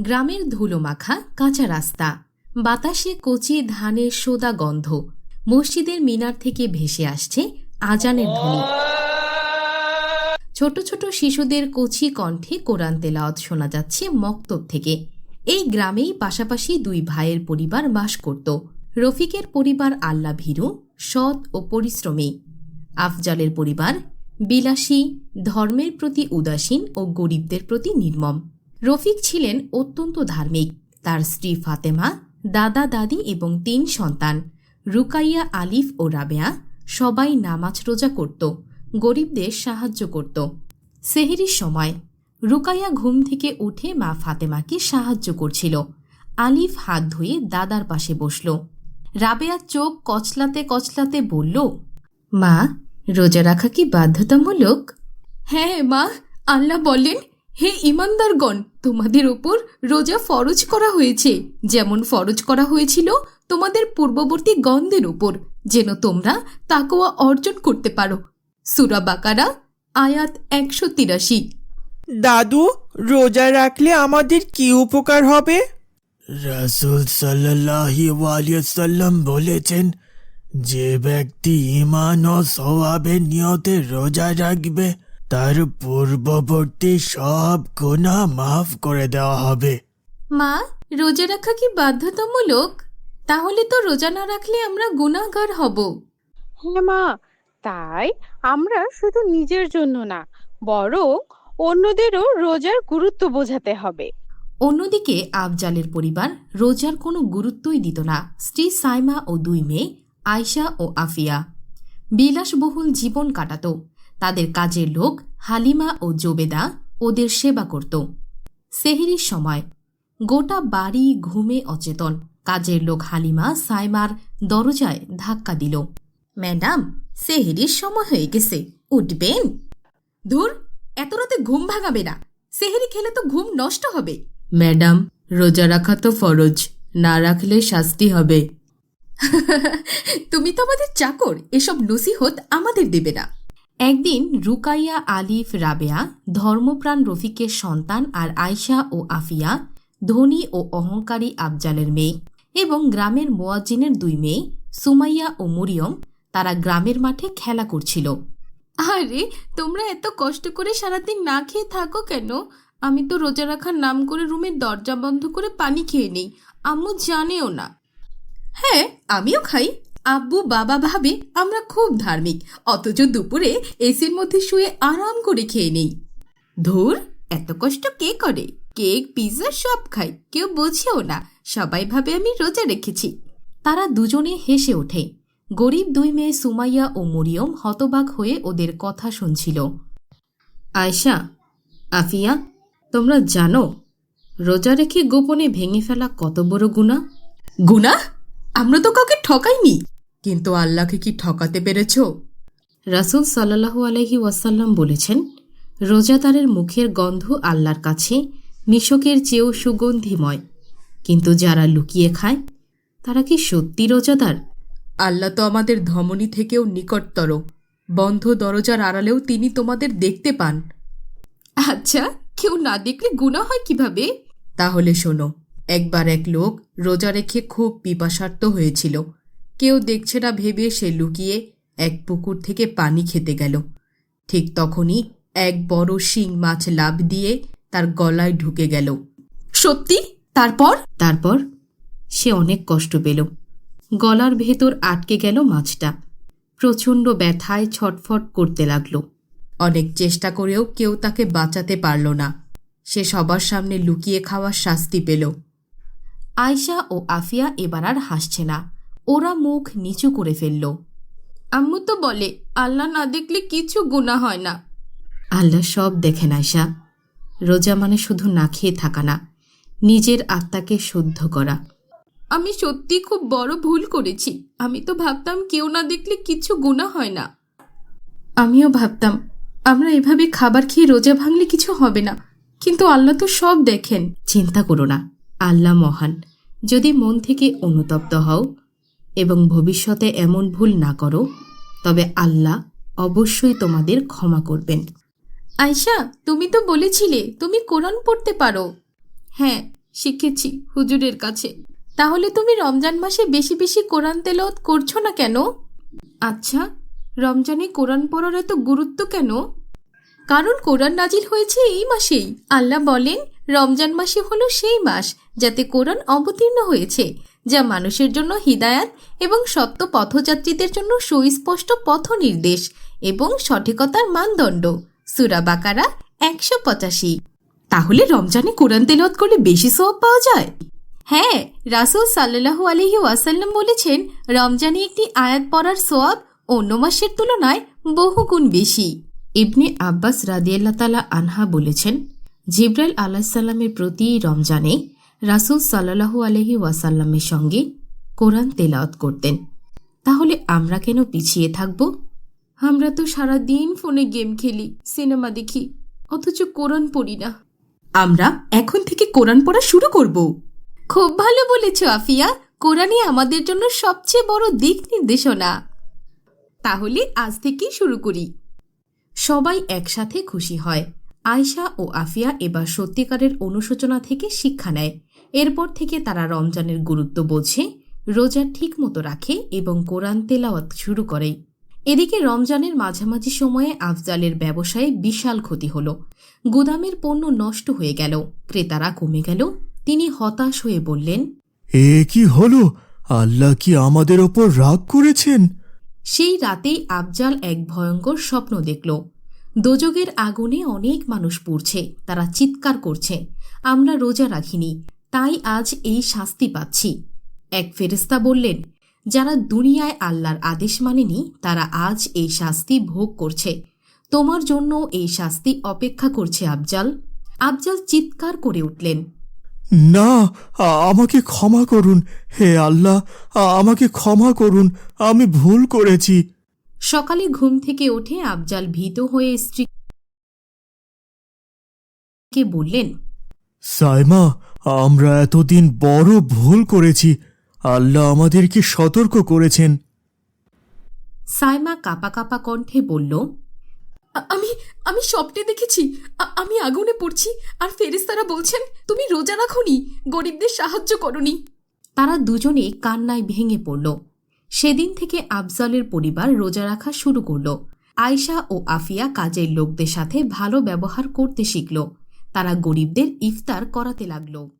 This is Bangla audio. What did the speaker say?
গ্রামের ধুলো মাখা কাঁচা রাস্তা। বাতাসে কচি ধানের সোদা গন্ধ। মসজিদের মিনার থেকে ভেসে আসছে আজানের ধ্বনি। ছোট ছোট শিশুদের কচি কণ্ঠে কোরআন তেলাওয়াত শোনা যাচ্ছে মক্তব থেকে। এই গ্রামেই পাশাপাশি দুই ভাইয়ের পরিবার বাস করত। রফিকের পরিবার আল্লা ভীরু, সৎ ও পরিশ্রমী। আফজালের পরিবার বিলাসী, ধর্মের প্রতি উদাসীন ও গরিবদের প্রতি নির্মম। রফিক ছিলেন অত্যন্ত ধার্মিক। তার স্ত্রী ফাতেমা, দাদা দাদি এবং তিন সন্তান, রুকাইয়া, আলিফ ও রাবেয়া সবাই নামাজ রোজা করত, গরিবদের সাহায্য করত। সেহেরির সময় রুকাইয়া ঘুম থেকে উঠে মা ফাতেমাকে সাহায্য করছিল। আলিফ হাত ধুয়ে দাদার পাশে বসল। রাবেয়া চোখ কচলাতে কচলাতে বলল, মা, রোজা রাখা কি বাধ্যতামূলক? হ্যাঁ মা, আল্লাহ বলেন হে ইমানদারগণ তোমাদের ওপর রোজা ফরজ করা হয়েছে। যেমন ফরজ করা হয়েছিল তোমাদের পূর্ববর্তী গন্ধের উপর যেন তোমরা তাকোয়া অর্জন করতে পারো। সুরা বাকারা আয়াত একশো তিরাশি। দাদু রোজা রাখলে আমাদের কি উপকার হবে? রাসুল সাল্লাহি সাল্লাম বলেছেন যে ব্যক্তি ইমান ও সওয়াবের নিয়তে রোজা রাখবে তার পূর্ববর্তী সব গুণা মাফ করে দেওয়া হবে। মা রোজা রাখা কি বাধ্যতামূলক? তাহলে তো রোজা না রাখলে আমরা গুনাহগার হব। হ্যাঁ মা তাই আমরা শুধু নিজের জন্য না বরং অন্যদেরও রোজার গুরুত্ব বোঝাতে হবে। অন্যদিকে আফজালের পরিবার রোজার কোনো গুরুত্বই দিত না স্ত্রী সাইমা ও দুই মেয়ে আয়শা ও আফিয়া। বিলাসবহুল জীবন কাটাত তাদের কাজের লোক হালিমা ও জোবেদা ওদের সেবা করত। সেহেরির সময় গোটা বাড়ি ঘুমে অচেতন। কাজের লোক হালিমা সাইমার দরজায় ধাক্কা দিল। ম্যাডাম, সেহেরির সময় হয়ে গেছে। উঠবেন? ধুর, এত রাতে ঘুম ভাঙাবে না। সেহেরি খেলে তো ঘুম নষ্ট হবে। ম্যাডাম, রোজা রাখা তো ফরজ, না রাখলে শাস্তি হবে। তুমি তো আমাদের চাকর, এসব নসিহত আমাদের দেবে না। একদিন রুকাইয়া আলিফ রাবেয়া ধর্মপ্রাণ রফিকের সন্তান আর আয়শা ও আফিয়া ধনী ও অহংকারী আফজালের মেয়ে এবং গ্রামের মোয়াজ্জিনের দুই মেয়ে সুমাইয়া ও মরিয়ম তারা গ্রামের মাঠে খেলা করছিল। আরে তোমরা এত কষ্ট করে সারাদিন না খেয়ে থাকো কেন? আমি তো রোজা রাখার নাম করে রুমের দরজা বন্ধ করে পানি খেয়ে নেই। আম্মু জানেও না। হ্যাঁ আমিও খাই। আব্বু, বাবা ভাবে আমরা খুব ধার্মিক, অথচ দুপুরে এসির মধ্যে শুয়ে আরাম করে খেয়ে নেই। ধুর, এত কষ্ট কে করে? কেক, পিৎজা সব খাই, কেউ বোঝেও না, সবাই ভাবে আমি রোজা রেখেছি। তারা দুজনে হেসে ওঠে। গরিব দুই মেয়ে সুমাইয়া ও মরিয়ম হতবাক হয়ে ওদের কথা শুনছিল। আয়শা, আফিয়া, তোমরা জানো, রোজা রেখে গোপনে ভেঙে ফেলা কত বড় গুণা গুণা আমরা তো কাউকে ঠকাইনি। কিন্তু আল্লাহকে কি ঠকাতে পেরেছ? রাসুল সাল্লাহু আলহি ওয়াসাল্লাম বলেছেন রোজাদারের মুখের গন্ধ আল্লাহর কাছে মিশকের চেয়েও সুগন্ধিময়। কিন্তু যারা লুকিয়ে খায় তারা কি সত্যি রোজাদার? আল্লাহ তো আমাদের ধমনী থেকেও নিকটতর। বন্ধ দরজার আড়ালেও তিনি তোমাদের দেখতে পান। আচ্ছা কেউ না দেখলে গুণা হয় কীভাবে? তাহলে শোনো একবার এক লোক রোজা রেখে খুব পিপাসার্থ হয়েছিল। কেউ দেখছে না ভেবে সে লুকিয়ে এক পুকুর থেকে পানি খেতে গেল। ঠিক তখনই এক বড় শিং মাছ লাভ দিয়ে তার গলায় ঢুকে গেল। সত্যি? তারপর? তারপর সে অনেক কষ্ট পেল। গলার ভেতর আটকে গেল মাছটা। প্রচণ্ড ব্যথায় ছটফট করতে লাগল। অনেক চেষ্টা করেও কেউ তাকে বাঁচাতে পারল না। সে সবার সামনে লুকিয়ে খাওয়ার শাস্তি পেল। আয়শা ও আফিয়া এবার আর হাসছে না। ওরা মুখ নিচু করে ফেলল। আম্মু তো বলে, আল্লাহ না দেখলে কিছু গুণা হয় না। আল্লাহ সব দেখেন আয়শা রোজা মানে শুধু না খেয়ে থাকা না, নিজের আত্মাকে শুদ্ধ করা। আমি সত্যি খুব বড় ভুল করেছি। আমি তো ভাবতাম কেউ না দেখলে কিছু গুণা হয় না। আমিও ভাবতাম, আমরা এভাবে খাবার খেয়ে রোজা ভাঙলে কিছু হবে না। কিন্তু আল্লাহ তো সব দেখেন। চিন্তা করো না, আল্লাহ মহান। যদি মন থেকে অনুতপ্ত হও এবং ভবিষ্যতে এমন ভুল না করো তবে আল্লাহ অবশ্যই তোমাদের ক্ষমা করবেন। আয়শা তুমি তো বলেছিলে তুমি কোরআন পড়তে পারো। হ্যাঁ শিখেছি হুজুরের কাছে। তাহলে তুমি রমজান মাসে বেশি বেশি কোরআন তেলাওয়াত করছ না কেন? আচ্ছা রমজানে কোরআন পড়ার এত গুরুত্ব কেন? কারণ কোরআন নাজিল হয়েছে এই মাসেই। আল্লাহ বলেন রমজান মাসে হলো সেই মাস যাতে কোরআন অবতীর্ণ হয়েছে। যা মানুষের জন্য হিদায়াত এবং সত্য পথযাত্রীদের জন্য সুস্পষ্ট পথ নির্দেশ এবং সঠিকতার মানদণ্ড। সুরা বাকারা একশো পঁচাশি। তাহলে রমজানে কোরআন তেলাওয়াত করলে বেশি সওয়াব পাওয়া যায়? হ্যাঁ রাসূল সাল্লাল্লাহু আলাইহি ওয়াসাল্লাম বলেছেন, রমজানে একটি আয়াত পড়ার সোয়াব অন্য মাসের তুলনায় বহুগুণ বেশি। ইবনে আব্বাস রাদিয়াল্লাহ তালা আনহা বলেছেন, জিব্রাইল আলাহিসাল্লামের প্রতি রমজানে রাসূল সাল্লাল্লাহু আলহি ওয়াসাল্লামের সঙ্গে কোরআন তেলাওয়াত করতেন। তাহলে আমরা কেন পিছিয়ে থাকব? আমরা তো সারা দিন ফোনে গেম খেলি, সিনেমা দেখি, অথচ কোরআন পড়ি না। আমরা এখন থেকে কোরআন পড়া শুরু করব। খুব ভালো বলেছ, আফিয়া। কোরআনই আমাদের জন্য সবচেয়ে বড় দিক নির্দেশনা। তাহলে আজ থেকেই শুরু করি। সবাই একসাথে খুশি হয়। আয়শা ও আফিয়া এবার সত্যিকারের অনুশোচনা থেকে শিক্ষা নেয়। এরপর থেকে তারা রমজানের গুরুত্ব বোঝে রোজা ঠিক মতো রাখে এবং কোরআন তেলাওয়াত শুরু করে। এদিকে রমজানের মাঝামাঝি সময়ে আফজালের ব্যবসায়ে বিশাল ক্ষতি হল। গুদামের পণ্য নষ্ট হয়ে গেল ক্রেতারা কমে গেল। তিনি হতাশ হয়ে বললেন এ কি হলো? আল্লাহ কি আমাদের ওপর রাগ করেছেন? সেই রাতেই আফজাল এক ভয়ঙ্কর স্বপ্ন দেখল। দোজগের আগুনে অনেক মানুষ পুড়ছে তারা চিৎকার করছে আমরা রোজা রাখিনি তাই আজ এই শাস্তি পাচ্ছি। এক ফেরেস্তা বললেন যারা দুনিয়ায় আল্লাহর আদেশ মানেনি তারা আজ এই শাস্তি ভোগ করছে। তোমার জন্য এই শাস্তি অপেক্ষা করছে আফজাল। আফজাল চিৎকার করে উঠলেন। না আমাকে ক্ষমা করুন হে আল্লাহ আমাকে ক্ষমা করুন আমি ভুল করেছি। সকালে ঘুম থেকে উঠে আফজাল ভীত হয়ে স্ত্রীকে বললেন সাইমা, আমরা এতদিন বড় ভুল করেছি। আল্লাহ আমাদেরকে সতর্ক করেছেন। সাইমা কাপা কাপা কণ্ঠে বলল আমি আমি স্বপ্নে দেখেছি। আমি আগুনে পড়ছি। আর ফেরেস্তারা বলছেন, তুমি রোজা রাখোনি, গরিবদের সাহায্য করনি। তারা দুজনে কান্নায় ভেঙে পড়ল। সেদিন থেকে আফজালের পরিবার রোজা রাখা শুরু করল। আয়শা ও আফিয়া কাজের লোকদের সাথে ভালো ব্যবহার করতে শিখল। তারা গরিবদের ইফতার করাতে লাগল।